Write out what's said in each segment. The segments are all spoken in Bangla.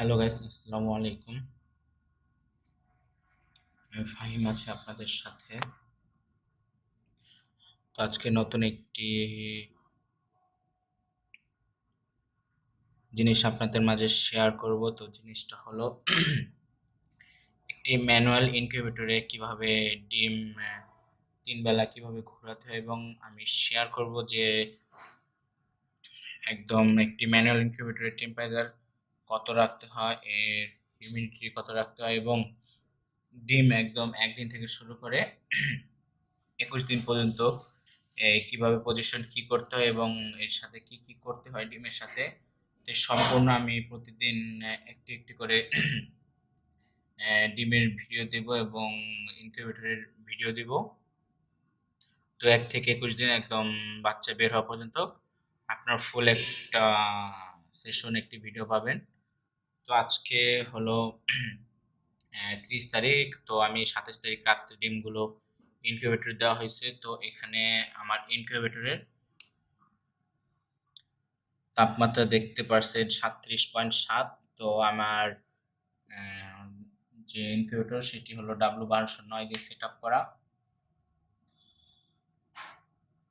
হ্যালো গাইস আসসালামু আলাইকুম আমি ফাহিম আছি আপনাদের সাথে। তো আজকে নতুন একটি জিনিস আপনাদের মাঝে শেয়ার করব। তো জিনিসটা হলো একটি ম্যানুয়াল ইনকিউবেটরে কীভাবে ডিম তিন বেলা কীভাবে ঘোরাতে হয় এবং আমি শেয়ার করব যে একদম একটি ম্যানুয়াল ইনকিউবেটরের টেম্পারেচার কত রাখতে হয়, এর হিউমিডিটি কত রাখতে হয় এবং ডিম একদম একদিন থেকে শুরু করে একুশ দিন পর্যন্ত কীভাবে পজিশন কি করতে হয় এবং এর সাথে কি কি করতে হয় ডিমের সাথে, তো সম্পূর্ণ আমি প্রতিদিন একটি একটি করে ডিমের ভিডিও দেব এবং ইনকিউবেটরের ভিডিও দেব। তো এক থেকে একুশ দিন একদম বাচ্চা বের হওয়া পর্যন্ত আপনার ফুল একটা সেশন একটি ভিডিও পাবেন। তো আজকে হলো ত্রিশ তারিখ। তো আমি সাতাশ তারিখ রাত্রে ডিমগুলো ইনকিউবেটর দেওয়া হয়েছে। তো এখানে আমার ইনকিউবেটরের তাপমাত্রা দেখতে পারছেন সাতত্রিশ পয়েন্ট সাত। তো আমার যে ইনকিউবেটর সেটি হলো ডাব্লু বারোশো নয় দিয়ে সেট আপ করা।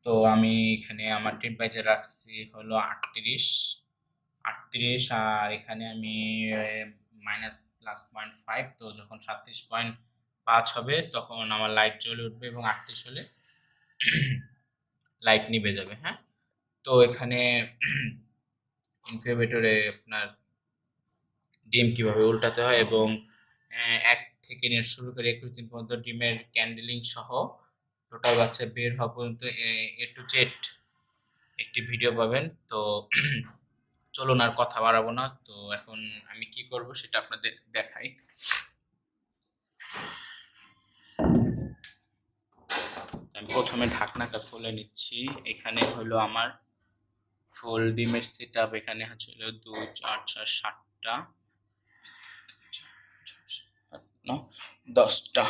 তো আমি এখানে আমার টেম্পারেচার রাখছি হলো আটত্রিশ। আটত্রিশ আর এখানে আমি মাইনাস প্লাস পয়েন্ট ফাইভ তো যখন সাতত্রিশ পয়েন্ট পাঁচ হবে, তখন আমার লাইট জ্বলে উঠবে এবং আটত্রিশ হলে লাইট নিভে যাবে হ্যাঁ? তো এখানে ইনকিউবেটরে আপনার ডিম কীভাবে উল্টাতে হয় এবং এক থেকে নিয়ে শুরু করে একুশ দিন পর্যন্ত ডিমের ক্যান্ডেলিং সহ টোটাল বাচ্চা বের হওয়া পর্যন্ত, এ টু জেড একটি ভিডিও পাবেন। তো চলুন আর কথা বাড়াবো না। তো এখন আমি কি করব সেটা আপনাদের দেখাই। আমি প্রথমে ঢাকনাটা খুলে নিচ্ছি। এখানে হলো আমার ফুল ডিমের সেট আপ এখানে হচ্ছে হলো দু চার চার সাতটা দশটা।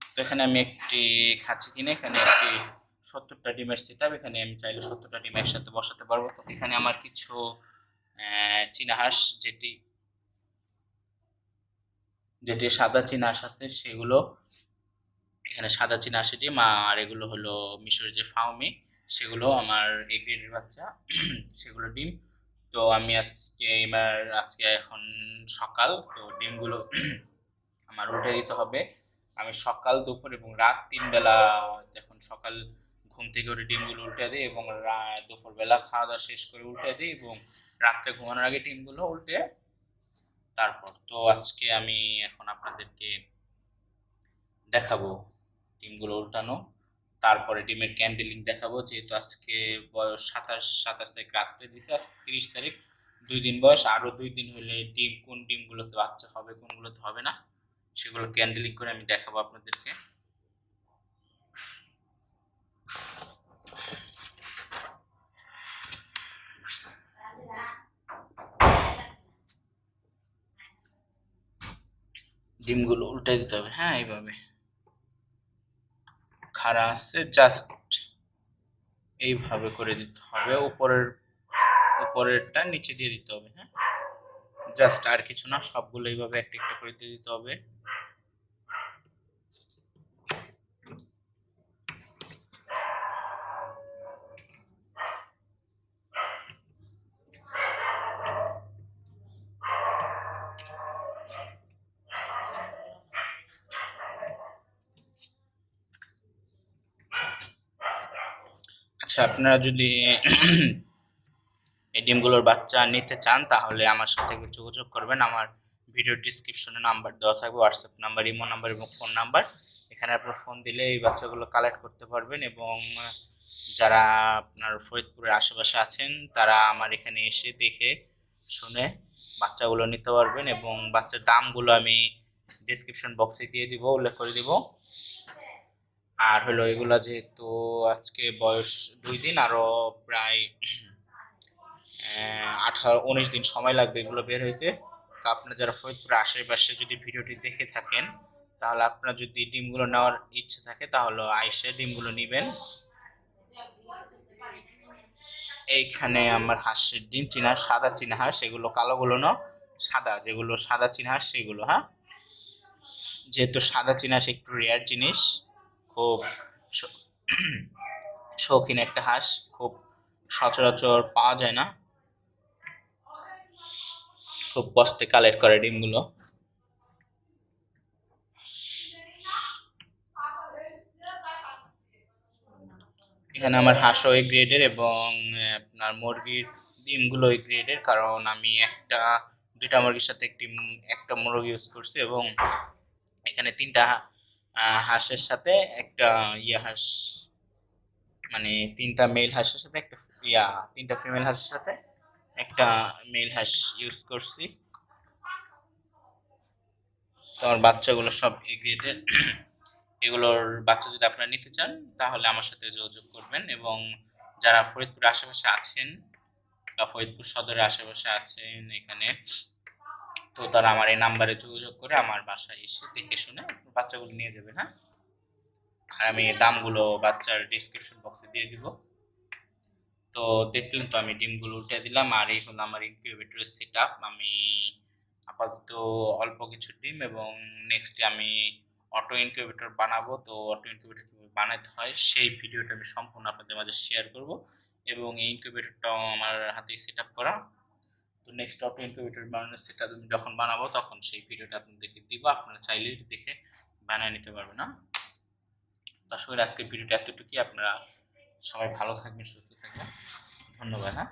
তো এখানে আমি একটি খাচ্ছি কিনে, এখানে একটি সত্তরটা ডিমের সেট আপ এখানে আমি চাইলে সত্তরটা ডিম একসাথে বসাতে পারব। তো এখানে আমার কিছু আহ, চীনা হাঁস যেটি যেটি সাদা চীনা হাঁস আছে সেগুলো এখানে সাদা চীনা হাঁসের ডিম আর এগুলো হলো মিশরের যে ফাউমি সেগুলো আমার এ গ্রেডের বাচ্চা সেগুলো ডিম। তো আমি আজকে এবার আজকে এখন সকাল তো ডিমগুলো আমার উঠে দিতে হবে। আমি সকাল দুপুর এবং রাত তিন বেলা এখন সকাল ঘুম থেকে উঠে ডিমগুলো উল্টে দিই এবং দুপুরবেলা খাওয়া দাওয়া শেষ করে উল্টে দিই এবং রাত্রে ঘুমানোর আগে ডিমগুলো উল্টে তারপর। তো আজকে আমি এখন আপনাদেরকে দেখাবো ডিমগুলো উল্টানো। তারপরে ডিমের ক্যান্ডেলিং দেখাবো, যেহেতু আজকে বয়স সাতাশ সাতাশ তারিখ রাত্রে দিছে, আজকে তিরিশ তারিখ। দুই দিন বয়স, আরও দুই দিন হলে ডিম, কোন ডিমগুলোতে বাচ্চা হবে, কোনগুলোতে হবে না, সেগুলো ক্যান্ডেলিং করে আমি দেখাবো আপনাদেরকে। ডিমগুলো উল্টে দিতে হবে। হ্যাঁ এইভাবে। খাড়া আছে জাস্ট এইভাবে করে দিতে হবে। উপরের, উপরেরটা নিচে দিয়ে দিতে হবে হ্যাঁ। জাস্ট আর কিছু না, সবগুলো এইভাবে একটা একটা করে দিয়ে দিতে হবে। আচ্ছা আপনারা যদি এই ডিমগুলোর বাচ্চা নিতে চান, তাহলে আমার সাথে যোগাযোগ করবেন। আমার ভিডিও ডিসক্রিপশনে নাম্বার দেওয়া থাকবে হোয়াটসঅ্যাপ নাম্বার ইমো নাম্বার এবং ফোন নাম্বার এখানে আপনার ফোন দিলে এই বাচ্চাগুলো কালেক্ট করতে পারবেন এবং যারা আপনার ফরিদপুরের আশেপাশে আছেন, তারা আমার এখানে এসে দেখে শুনে বাচ্চাগুলো নিতে পারবেন এবং বাচ্চার দামগুলো আমি ডিসক্রিপশন বক্সে দিয়ে দিব, উল্লেখ করে দিব। আর হলো এগুলা যেহেতু আজকে বয়স দুই দিন, আরও প্রায় আঠারো, উনিশ দিন সময় লাগবে এগুলো বের হইতে। তো আপনারা যারা ফরিদপুর আশেপাশে যদি ভিডিওটি দেখে থাকেন, তাহলে আপনার যদি ডিমগুলো নেওয়ার ইচ্ছে থাকে, তাহলে আইসে ডিমগুলো নেবেন। এইখানে আমার হাঁসের ডিম চীনা সাদা চীনা হাঁস, এগুলো কালোগুলো না সাদা, যেগুলো সাদা চিনহাস সেগুলো হ্যাঁ? যেহেতু সাদা চিনহাস একটু রেয়ার জিনিস খুব শৌখিন একটা হাঁস, খুব সচরাচর পাওয়া যায় না। খুব কষ্টে কালেক্ট করে ডিমগুলো। এখানে আমার হাঁসও এই গ্রেডের এবং আপনার মুরগির ডিমগুলো এই গ্রেডের কারণ আমি একটা, দুইটা মুরগির সাথে একটি, একটা মুরগি ইউজ করছি এবং এখানে তিনটা হাঁসের সাথে একটা ইয়া হাঁস মানে তিনটা মেল হাঁসের সাথে একটা, ইয়া, তিনটা ফিমেল হাঁসের সাথে একটা মেল হাঁস ইউজ করছি। তো আমার বাচ্চাগুলো সব এ গ্রেডের এগুলোর বাচ্চা যদি আপনারা নিতে চান, তাহলে আমার সাথে যোগাযোগ করবেন এবং যারা ফরিদপুর আশেপাশে আছেন বা ফরিদপুর সদরের আশেপাশে আছেন এখানে তো তারা আমার এই নাম্বারে যোগাযোগ করে আমার বাসায় এসে দেখে শুনে বাচ্চাগুলো নিয়ে যাবে হ্যাঁ? আর আমি দামগুলো বাচ্চার ডিসক্রিপশন বক্সে দিয়ে দিব। তো দেখলেন তো আমি ডিমগুলো উঠে দিলাম, আর এই হলো আমার ইনকিউবেটরের সেট আপ আমি আপাতত অল্প কিছু ডিম এবং নেক্সট আমি অটো ইনকিউবেটর বানাবো। তো অটো ইনকিউবেটর কীভাবে বানাতে হয় সেই ভিডিওটা আমি সম্পূর্ণ আপনাদের মাঝে শেয়ার করব। এবং এই ইনকিউবেটরটাও আমার হাতেই সেট আপ করা। তো নেক্সট অটো ইনকিউবেটর বানানো সেটা আমি যখন বানাবো, তখন সেই ভিডিওটা আপনাদেরকে দিব। আপনারা চাইলে দেখে বানিয়ে নিতে পারবেন, না? দর্শকের আজকের ভিডিওটা এতটুকুই। আপনারা সবাই ভালো থাকবেন, সুস্থ থাকবেন। ধন্যবাদ হ্যাঁ?